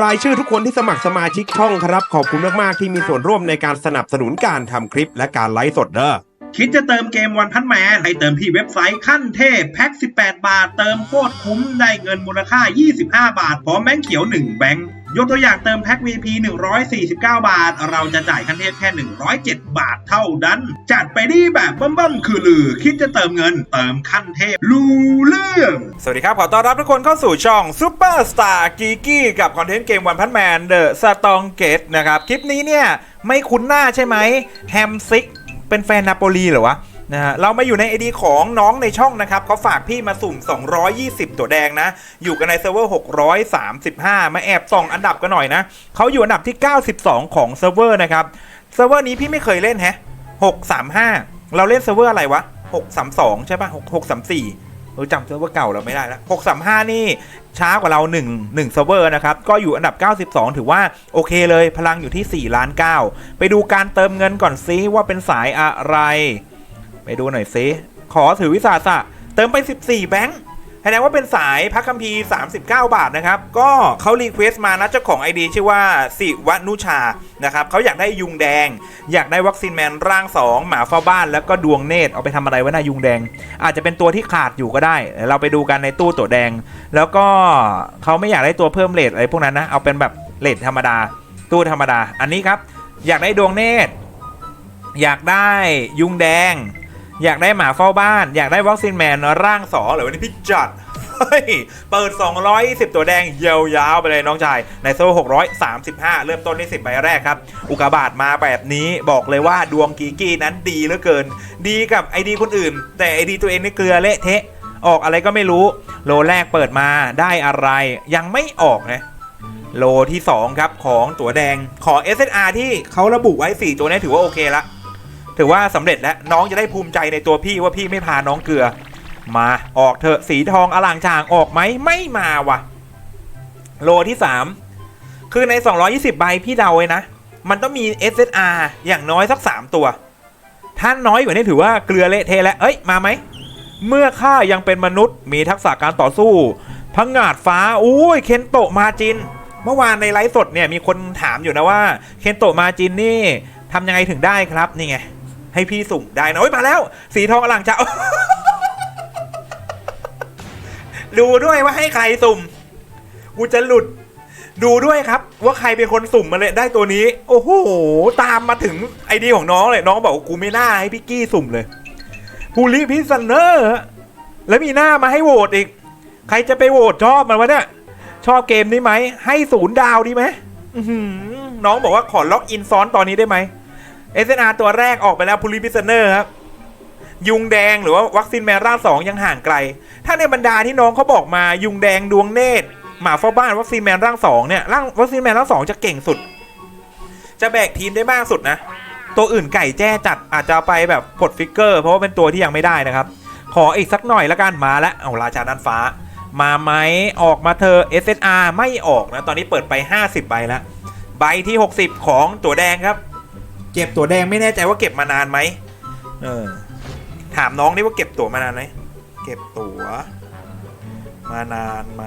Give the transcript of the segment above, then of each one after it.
รายชื่อทุกคนที่สมัครสมาชิกช่องครับ ขอบคุณมากๆที่มีส่วนร่วมในการสนับสนุนการทำคลิปและการไลฟ์สดเด้อคิดจะเติมเกมวันพันแมนให้เติมที่เว็บไซต์ขั้นเทพแพ็ก18 บาท เติมโคตรคุ้มได้เงินมูลค่า 25 บาท พร้อมแบงค์เขียว 1 แบงค์ ยกตัวอย่างเติมแพ็ก VP 149 บาท เราจะจ่ายขั้นเทพแค่ 107 บาทเท่านั้น จัดไปดีแบบบั้มๆคือลือ คิดจะเติมเงินเติมขั้นเทพรู้เรื่อง สวัสดีครับ ขอต้อนรับทุกคนเข้าสู่ช่อง Super Star g e e k y กับคอนเทนต์เกมวันพันแมน The Strong Gate นะครับ คลิปนี้เนี่ย ไม่คุ้นหน้าใช่ไหมแฮมซิกเป็นแฟนนาโปลีเหรอวะ นะฮะเรามาอยู่ใน ID ของน้องในช่องนะครับเขาฝากพี่มาสุ่ม 220 ตัวแดงนะ อยู่กันในเซิร์ฟเวอร์ 635 มาแอบส่องอันดับกันหน่อยนะเขาอยู่อันดับที่ 92 ของเซิร์ฟเวอร์นะครับเซิร์ฟเวอร์นี้พี่ไม่เคยเล่นแฮะ635 เราเล่นเซิร์ฟเวอร์อะไรวะ 632 ใช่ปะ6 634เออจำเซิร์ฟเวอร์เก่าเราไม่ได้แล้ว635 นี่ช้ากว่าเรา 1 1เซิร์ฟเวอร์นะครับ ก็อยู่อันดับ 92 ถือว่าโอเคเลย พลังอยู่ที่ 4 ล้าน 9 ไปดูการเติมเงินก่อนซิว่าเป็นสายอะไร ไปดูหน่อยซิขอถือวิสาสะ เติมไป 14 แบงค์แสดงว่าเป็นสายพักคัมภีร์ 39 บาทนะครับ ก็เขารีเควสต์มานะเจ้าของ ID ชื่อว่าสิวนุชา นะครับเขาอยากได้ยุงแดง อยากได้วัคซีนแมนร่าง 2 หมาเฝ้าบ้านแล้วก็ดวงเนตรเอาไปทำอะไรวะนายุงแดง อาจจะเป็นตัวที่ขาดอยู่ก็ได้เดี๋ยวเราไปดูกันในตู้ตัวแดง แล้วก็เขาไม่อยากได้ตัวเพิ่มเลทอะไรพวกนั้นนะเอาเป็นแบบเลทธรรมดา ตู้ธรรมดา อันนี้ครับ อยากได้ดวงเนตร อยากได้ยุงแดง อยากได้หมาเฝ้าบ้าน อยากได้วัคซีนแมนร่างสอเหรอวันนี้พี่จัดเฮ้ยเปิด 210 ตัวแดงยาวๆไปเลยน้องชาย ในโซ่ 635 เริ่มต้นที่ 10 ใบแรกครับ อุกกาบาตมาแบบนี้บอกเลยว่าดวงกีกี้นั้นดีเหลือเกิน ดีกับไอดีคนอื่น แต่ไอดีตัวเองนี่เกลือเละเทะ ออกอะไรก็ไม่รู้ โลแรกเปิดมาได้อะไร ยังไม่ออกนะโลที่ 2 ครับของตัวแดง ขอ SSR ที่เขาระบุไว้ 4 ตัวนี้ถือว่าโอเคละ ถือว่าสำเร็จแล้วน้องจะได้ภูมิใจในตัวพี่ว่าพี่ไม่พาน้องเกลือ มาออกเถอะสีทองอลางชางออกไหมไม่มาว่ะ โลที่ 3 คือใน 220 ใบพี่เดาไว้นะ มันต้องมี SSR อย่างน้อยสัก 3 ตัว ถ้าน้อยกว่านี้ถือว่าเกลือเละเทะแล้วเอ้ยมาไหม เมื่อข้ายังเป็นมนุษย์มีทักษะการต่อสู้พังงาดฟ้าอุ้ยเคนโตะมาจิน เมื่อวานในไลฟ์สดเนี่ยมีคนถามอยู่นะว่า เคนโตะมาจินนี่ทำยังไงถึงได้ครับนี่ไง ให้พี่สุ่มได้นะโอ้ยมาแล้ว สีทองอลังจะดูด้วยว่าให้ใครสุ่ม กูจะหลุด ดูด้วยครับ ว่าใครเป็นคนสุ่มมาเลยได้ตัวนี้ โอ้โห ตามมาถึงไอเดียของน้องเลย น้องบอกว่ากูไม่น่าให้พี่กี้สุ่มเลยฮูลิพิซันเนอร์แล้วมีหน้ามาให้โหวตอีก ใครจะไปโหวตชอบมันวะเนี่ย ชอบเกมนี้ไหม ให้ศูนย์ดาวดีไหมน้องบอกว่าขอล็อกอินซ้อนตอนนี้ได้ไหม SNR ตัวแรกออกไปแล้วพูลิพิซเนอร์ครับ ยุงแดงหรือว่าวัคซีนแมนร่างสองยังห่างไกล ถ้าในบรรดาที่น้องเขาบอกมายุงแดงดวงเนตรหมาเฝ้าบ้านวัคซีนแมนร่างสองเนี่ยร่างวัคซีนแมนร่างสองจะเก่งสุด จะแบกทีมได้มากสุดนะ ตัวอื่นไก่แจ้จัดอาจจะไปแบบกดฟิกเกอร์ เพราะว่าเป็นตัวที่ยังไม่ได้นะครับ ขออีกสักหน่อยละกันมาแล้วเอาราชานันฟ้า มาไหมออกมาเธอ SSR ไม่ออกนะ ตอนนี้เปิดไป 50 ใบแล้วใบที่ 60 ของตัวแดงครับ เก็บตัวแดงไม่แน่ใจว่าเก็บมานานไหมเออถามน้องนี่ว่าเก็บตั๋วมานานไหมเก็บตั๋วมานานไหม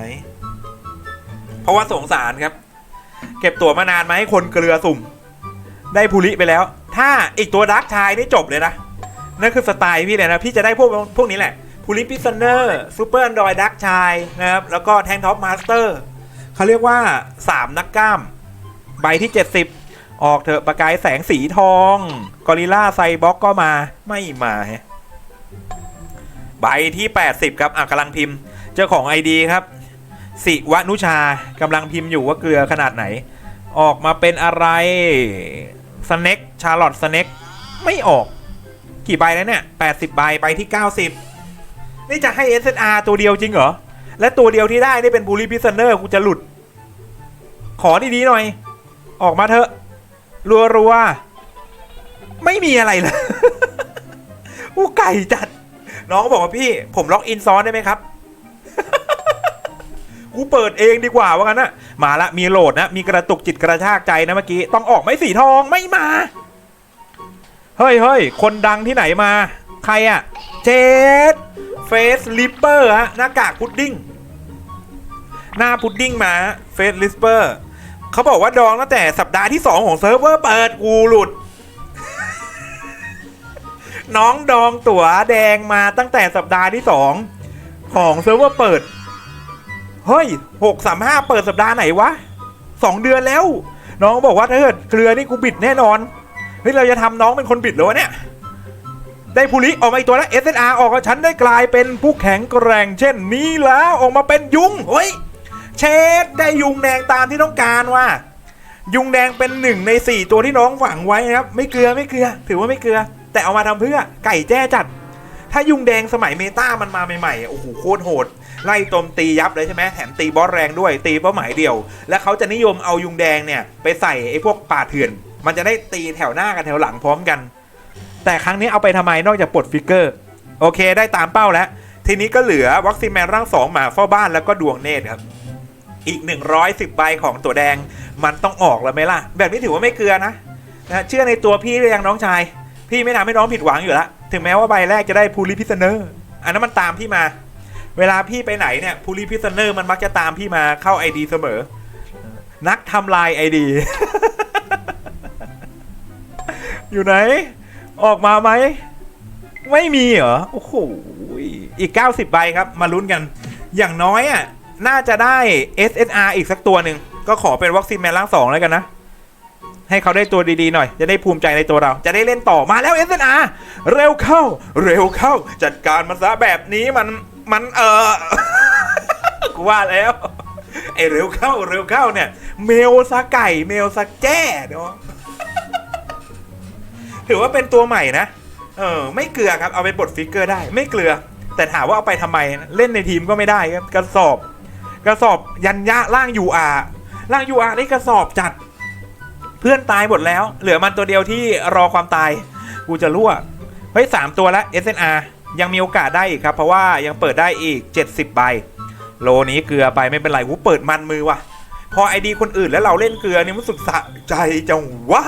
เพราะว่าสงสารครับ เก็บตั๋วมานานไหมคนเกลือสุ่ม ได้ภูริไปแล้ว ถ้าอีกตัวดักชายนี่จบเลยนะ นั่นคือสไตล์พี่เลยนะ พี่จะได้พวกพวกนี้แหละภูริพิซเนอร์ซูเปอร์อนดรอยดักชายนะครับ แล้วก็แทงท็อปมาสเตอร์เขาเรียกว่า 3 นักกล้าม ใบที่ 70 ออกเถอะประกายแสงสีทอง กอริลล่าไซบ็อกก็มาไม่มาฮะใบที่ 80 ครับอะกำลังพิมพ์ เจ้าของ ID ครับ สิวนุชากำลังพิมพ์อยู่ว่าเกลือขนาดไหน ออกมาเป็นอะไรสเน็กชาร์ลอตสเน็กไม่ออก กี่ใบแล้วเนี่ย 80 ใบใบที่ 90 นี่จะให้ SSR ตัวเดียวจริงเหรอ และตัวเดียวที่ได้นี่เป็นบูลลี่พิซเนอร์กูจะหลุด ขอดีๆหน่อย ออกมาเถอะ รัวๆไม่มีอะไรเลยอู้ไก่จัด น้องบอกว่าพี่ ผมล็อกอินซ้อนได้ไหมครับ กูเปิดเองดีกว่าว่างั้นนะมาละมีโหลดนะ มีกระตุกจิตกระชากใจนะเมื่อกี้ ต้องออกไม่สีทองไม่มา เฮ้ยเฮ้ยคนดังที่ไหนมา ใครอะเจดเฟสลิปเปอร์ฮะหน้ากากพุดดิ้ง หน้าพุดดิ้งมาเฟสลิปเปอร์ เขาบอกว่าดองตั้งแต่สัปดาห์ที่2ของเซิร์ฟเวอร์เปิดกูหลุด น้องดองตั๋วแดงมาตั้งแต่สัปดาห์ที่2ของเซิร์ฟเวอร์เปิด เฮ้ยหกสามห้าเปิดสัปดาห์ไหนวะสองเดือนแล้ว น้องบอกว่าถ้าเกิดเกลือนี่กูบิดแน่นอนเฮ้ยเราจะทำน้องเป็นคนบิดหรอวะเนี่ยได้ภูริออกมาอีกตัวแล้ว SNR ออกกับฉันได้กลายเป็นผู้แข็งแกร่งเช่นนี้แล้วออกมาเป็นยุงเฮ้ย เชดได้ยุงแดงตามที่ต้องการว่ะยุงแดงเป็นหนึ่งในสี่ตัวที่น้องฝังไว้นะครับไม่เกลือไม่เกลือ ถือว่าไม่เกลือ แต่เอามาทำเพื่อไก่แจ้จัด ถ้ายุงแดงสมัยเมตามันมาใหม่ๆโอ้โหโคตรโหด ไล่ตมตียับเลยใช่ไหมแถมตีบอสแรงด้วยตีเป้าหมายเดียว และเขาจะนิยมเอายุงแดงเนี่ยไปใส่ไอ้พวกป่าเถื่อน มันจะได้ตีแถวหน้ากับแถวหลังพร้อมกัน แต่ครั้งนี้เอาไปทำไมนอกจากปลดฟิกเกอร์โอเค ได้ตามเป้าแล้ว ทีนี้ก็เหลือวัคซีนแมนร่างสองหมาเฝ้าบ้านแล้วก็ดวงเนตรครับ อีก 110 ใบของตัวแดงมันต้องออกแล้วไหมล่ะ แบบนี้ถือว่าไม่เกลือนะนะเชื่อในตัวพี่หรือยังน้องชาย พี่ไม่ทำให้น้องผิดหวังอยู่แล้วถึงแม้ว่าใบแรกจะได้พูลิพิซเนอร์อันนั้นมันตามพี่มา เวลาพี่ไปไหนเนี่ยพูลิพิซเนอร์มันมักจะตามพี่มาเข้าไอดีเสมอ นักทำลายไอดีอยู่ไหน ออกมาไหมไม่มีเหรอโอ้โหอีก 90 ใบครับ มาลุ้นกัน อย่างน้อยอะ น่าจะได้ SSR อีกสักตัวหนึ่งก็ขอเป็นวัคซีนแมนล่างสองแล้วกันนะ ให้เขาได้ตัวดีๆหน่อย จะได้ภูมิใจในตัวเรา จะได้เล่นต่อมาแล้ว SNR เร็วเข้า เร็วเข้า จัดการมันซะแบบนี้มันมันเออกูว่าแล้วไอเร็วเข้าเร็วเข้าเนี่ย เมลซะไก่เมลซะแจ้เนาะถือว่าเป็นตัวใหม่นะเออไม่เกลือครับเอาไปบดฟิกเกอร์ได้ ไม่เกลือ แต่ถามว่าเอาไปทำไมเล่นในทีมก็ไม่ได้ครับกระสอบ กระสอบยันยะล่าง UR ล่าง UR นี่กระสอบจัด เพื่อนตายหมดแล้ว เหลือมันตัวเดียวที่รอความตาย กูจะรั่ว เฮ้ยสามตัวแล้ว SNR ยังมีโอกาสได้อีกครับ เพราะว่ายังเปิดได้อีก 70 ใบ โลนี้เกลือไปไม่เป็นไรกูเปิดมันมือว่ะ พอไอดีคนอื่นแล้วเราเล่นเกลือนี่มันสุดสะใจจังว่า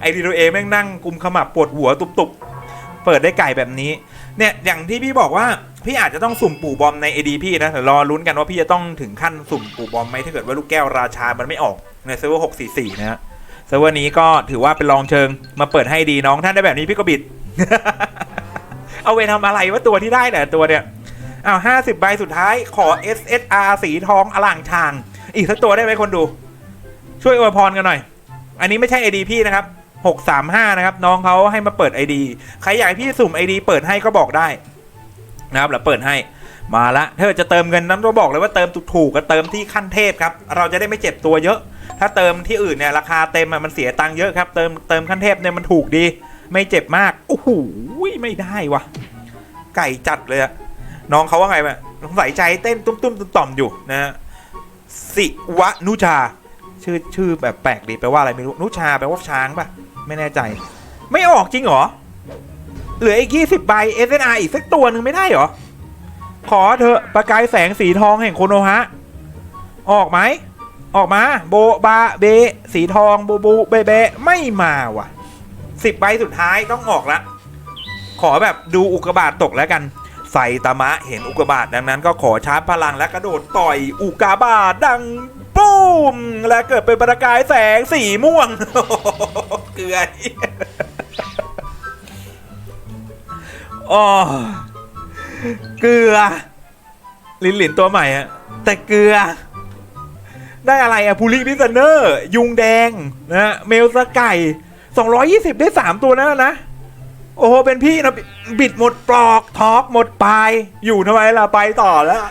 ไอดีตัวเองแม่งนั่งกุมขมับปวดหัวตุบๆ เปิดได้ไก่แบบนี้ เนี่ยอย่างที่พี่บอกว่า พี่อาจจะต้องสุ่มปู่บอมใน AD พี่นะแต่รอลุ้นกันว่าพี่จะต้องถึงขั้นสุ่มปู่บอมไหมถ้าเกิดว่าลูกแก้วราชา มันไม่ออกในเซิร์ฟเวอร์644นะฮะเซิร์ฟเวอร์นี้ก็ถือว่าเป็นลองเชิงมาเปิดให้ดีน้องท่านได้แบบนี้พี่ก็บิด เอาไปทำอะไรว่าตัวที่ได้แต่ยตัวเนี่ยเอาห้าสิบใบสุดท้ายขอ SSR สีทองอล่างชาง อีกสักตัวได้ไหมคนดู ช่วยอวยพรกันหน่อย อันนี้ไม่ใช่ ID พี่นะครับ635 นะครับ น้องเขาให้มาเปิด ID ใครอยากให้พี่สุ่ม ID เปิดให้ก็บอกได้ นะครับเราเปิดให้มาละถ้าเกิดจะเติมเงินนั้นก็บอกเลยว่าเติมถูกๆก็เติมที่ขั้นเทพครับ เราจะได้ไม่เจ็บตัวเยอะ ถ้าเติมที่อื่นเนี่ยราคาเต็มมันเสียตังค์เยอะครับเติมเติมขั้นเทพเนี่ยมันถูกดี ไม่เจ็บมากโอ้โหไม่ได้วะไก่จัดเลยอะน้องเขาว่าไงบ้างสงสัยใจเต้นตุ้มๆต่อมอยู่นะฮะสิวะนุชา ชื่อชื่อแบบแปลกดีแปลว่าอะไรไม่รู้นุชาแปลว่าช้างปะไม่แน่ใจ ไม่ออกจริงเหรอ เหลืออีก 20 ใบ SNR อีกสักตัวหนึ่งไม่ได้เหรอ ขอเถอะประกายแสงสีทองแห่งโคโนฮะ ออกไหม ออกมา โบบาเบ สีทองบูบูเบเบไม่มาว่ะสิบใบสุดท้ายต้องออกละ ขอแบบดูอุกกาบาตตกแล้วกันไซตามะเห็นอุกกาบาตดังนั้นก็ขอชาร์จพลังและกระโดดต่อยอุกกาบาตดังปุ้มและเกิดเป็นประกายแสงสีม่วงเกลือ อ๋อเกลือ ลินหลินตัวใหม่อะแต่เกลือ ได้อะไรอะพูลิพิซเนอร์ ยุงแดงนะเมลสไก่220 ได้3ตัวนั้นนะ โอ้โห เป็นพี่นะบิดหมดปลอกท็อกหมดปลาย อยู่ทำไมล่ะ ไปต่อแล้ว